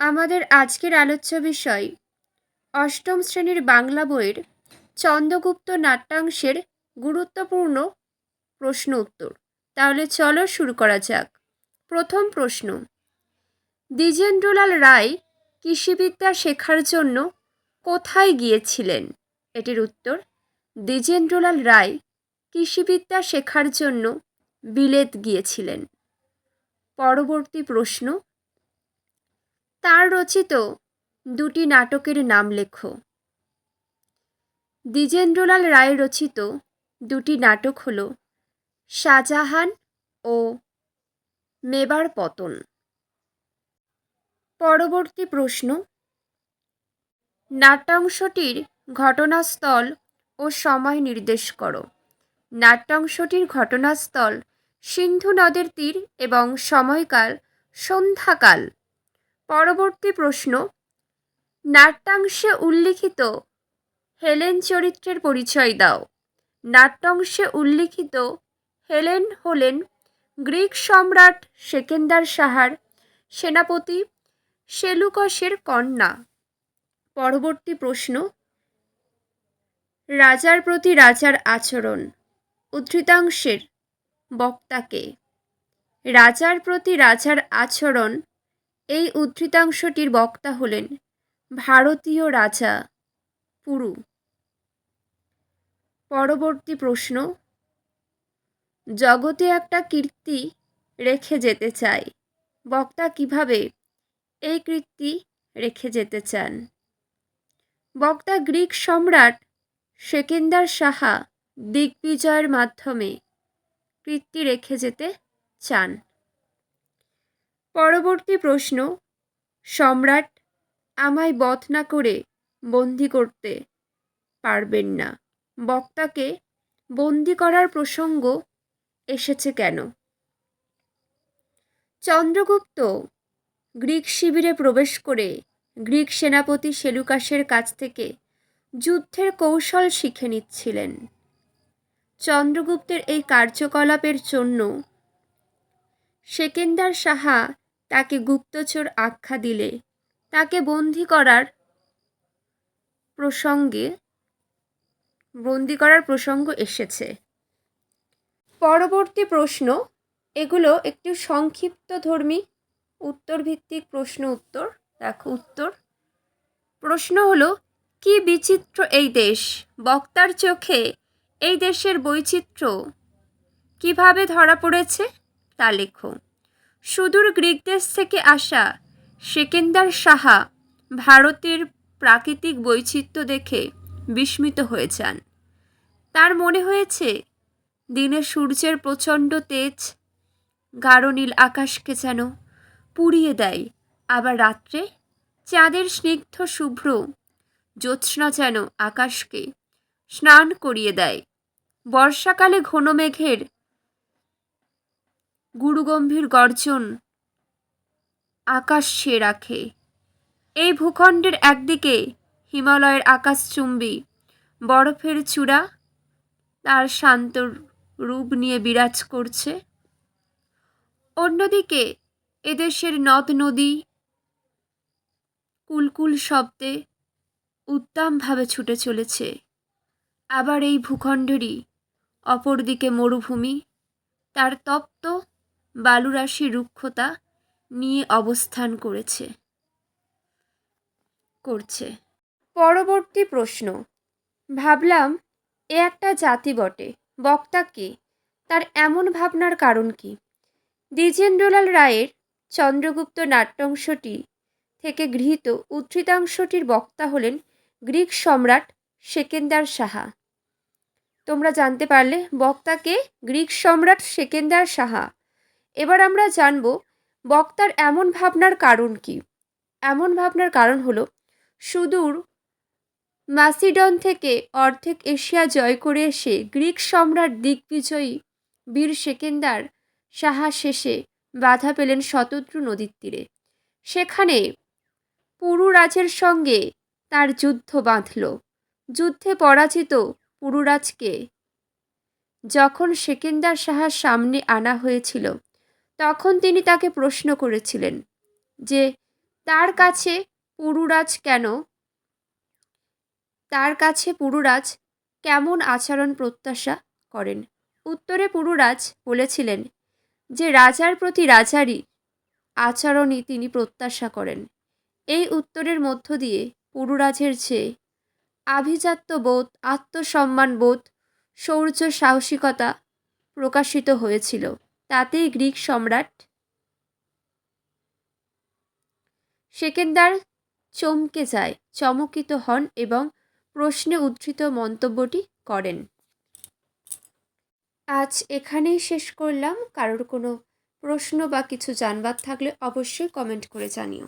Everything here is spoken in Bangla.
আমাদের আজকের আলোচ্য বিষয়, অষ্টম শ্রেণির বাংলা বইয়ের চন্দ্রগুপ্ত নাট্যাংশের গুরুত্বপূর্ণ প্রশ্ন উত্তর। তাহলে চলো শুরু করা যাক। প্রথম প্রশ্ন, দ্বিজেন্দ্রলাল রায় কৃষিবিদ্যা শেখার জন্য কোথায় গিয়েছিলেন? এটির উত্তর, দ্বিজেন্দ্রলাল রায় কৃষিবিদ্যা শেখার জন্য বিলেত গিয়েছিলেন। পরবর্তী প্রশ্ন তার রচিত দুটি নাটকের নাম লেখো। দ্বিজেন্দ্রলাল রায় রচিত দুটি নাটক হল শাহজাহান ও মেবার পতন। পরবর্তী প্রশ্ন, নাট্যাংশটির ঘটনাস্থল ও সময় নির্দেশ করো। নাট্যাংশটির ঘটনাস্থল সিন্ধু নদের তীর এবং সময়কাল সন্ধ্যাকাল। পরবর্তী প্রশ্ন। নাট্যাংশে উল্লিখিত হেলেন চরিত্রের পরিচয় দাও। নাট্যাংশে উল্লিখিত হেলেন হলেন গ্রিক সম্রাট সেকেন্দার সাহার সেনাপতি সেলুকসের কন্যা। পরবর্তী প্রশ্ন। রাজার প্রতি রাজার আচরণ। উদ্ধৃতাংশের বক্তাকে। রাজার প্রতি রাজার আচরণ এই উদ্ধৃতাংশটির বক্তা হলেন ভারতীয় রাজা পুরু। পরবর্তী প্রশ্ন, জগতে একটা কীর্তি রেখে যেতে চাই, বক্তা কীভাবে এই কীর্তি রেখে যেতে চান? বক্তা গ্রিক সম্রাট সেকেন্দার সাহা দিগ্বিজয়ের মাধ্যমে কীর্তি রেখে যেতে চান। পরবর্তী প্রশ্ন, সম্রাট আমায় বধ না করে বন্দি করতে পারবেন না। বক্তাকে বন্দি করার প্রসঙ্গ এসেছে কেন? চন্দ্রগুপ্ত গ্রিক শিবিরে প্রবেশ করে গ্রিক সেনাপতি সেলুকাসের কাছ থেকে যুদ্ধের কৌশল শিখে নিচ্ছিলেন। চন্দ্রগুপ্তের এই কার্যকলাপের জন্য সেকেন্দার সাহা তাকে গুপ্তচর আখ্যা দিলে। তাকে বন্দি করার প্রসঙ্গে, বন্দি করার প্রসঙ্গ এসেছে। পরবর্তী প্রশ্ন, এগুলো একটি সংক্ষিপ্ত ধর্মী উত্তরভিত্তিক প্রশ্ন উত্তর। দেখো উত্তর। প্রশ্ন হলো, কি বিচিত্র এই দেশ? বক্তার চোখে এই দেশের বৈচিত্র্য কীভাবে ধরা পড়েছে? তা লেখো। সুদূর গ্রিক দেশ থেকে আসা সেকেন্দার সাহা ভারতের প্রাকৃতিক বৈচিত্র্য দেখে বিস্মিত হয়ে যান। তার মনে হয়েছে, দিনে সূর্যের প্রচণ্ড তেজ গাঢ় নীল আকাশকে যেন পুড়িয়ে দেয়, আবার রাত্রে চাঁদের স্নিগ্ধ শুভ্র জ্যোৎস্না যেন আকাশকে স্নান করিয়ে দেয়। বর্ষাকালে ঘন মেঘের গুরুগম্ভীর গর্জন আকাশ সে রাখে। এই ভূখণ্ডের একদিকে হিমালয়ের আকাশচুম্বী বরফের চূড়া, তার শান্ত রূপ নিয়ে বিরাজ করছে। অন্যদিকে এদেশের নদ নদী কুলকুল শব্দে উদ্দামভাবে ছুটে চলেছে। আবার এই ভূখণ্ডেরই অপরদিকে মরুভূমি, তার তপ্ত বালুরাশি রুক্ষতা নিয়ে অবস্থান করেছে। করছে। পরবর্তী প্রশ্ন। ভাবলাম, এ একটা জাতি বটে, বক্তা কে? তার এমন ভাবনার কারণ কি? দ্বিজেন্দ্রলাল রায়ের চন্দ্রগুপ্ত নাট্যাংশটি থেকে গৃহীত উদ্ধৃতাংশটির বক্তা হলেন গ্রিক সম্রাট সেকেন্দার সাহা। তোমরা জানতে পারলে বক্তাকে গ্রিক সম্রাট সেকেন্দার সাহা। এবার আমরা জানব বক্তার এমন ভাবনার কারণ কি। এমন ভাবনার কারণ হলো, সুদূর মাসিডন থেকে অর্ধেক এশিয়া জয় করে এসে গ্রিক সম্রাট দিগ্বিজয়ী বীর সেকেন্দার সাহা শেষে বাধা পেলেন শতদ্রু নদীর তীরে। সেখানে পুরুরাজের সঙ্গে তার যুদ্ধ বাঁধল। যুদ্ধে পরাজিত পুরুরাজকে যখন সেকেন্দার সাহার সামনে আনা হয়েছিল তখন তিনি তাকে প্রশ্ন করেছিলেন যে, তার কাছে পুরুরাজ কেন? তার কাছে পুরুরাজ কেমন আচরণ প্রত্যাশা করেন? উত্তরে পুরুরাজ বলেছিলেন যে, রাজার প্রতি রাজারই আচরণই তিনি প্রত্যাশা করেন। এই উত্তরের মধ্য দিয়ে পুরুরাজের চেয়ে আভিজাত্য বোধ, আত্মসম্মান বোধ, শৌর্য সাহসিকতা প্রকাশিত হয়েছিল। তাতেই গ্রিক সম্রাট সেকেন্দার চমকে যায়, চমকিত হন এবং প্রশ্নে উদ্ধৃত মন্তব্যটি করেন। আজ এখানেই শেষ করলাম। কারোর কোনো প্রশ্ন বা কিছু জানবার থাকলে অবশ্যই কমেন্ট করে জানিও।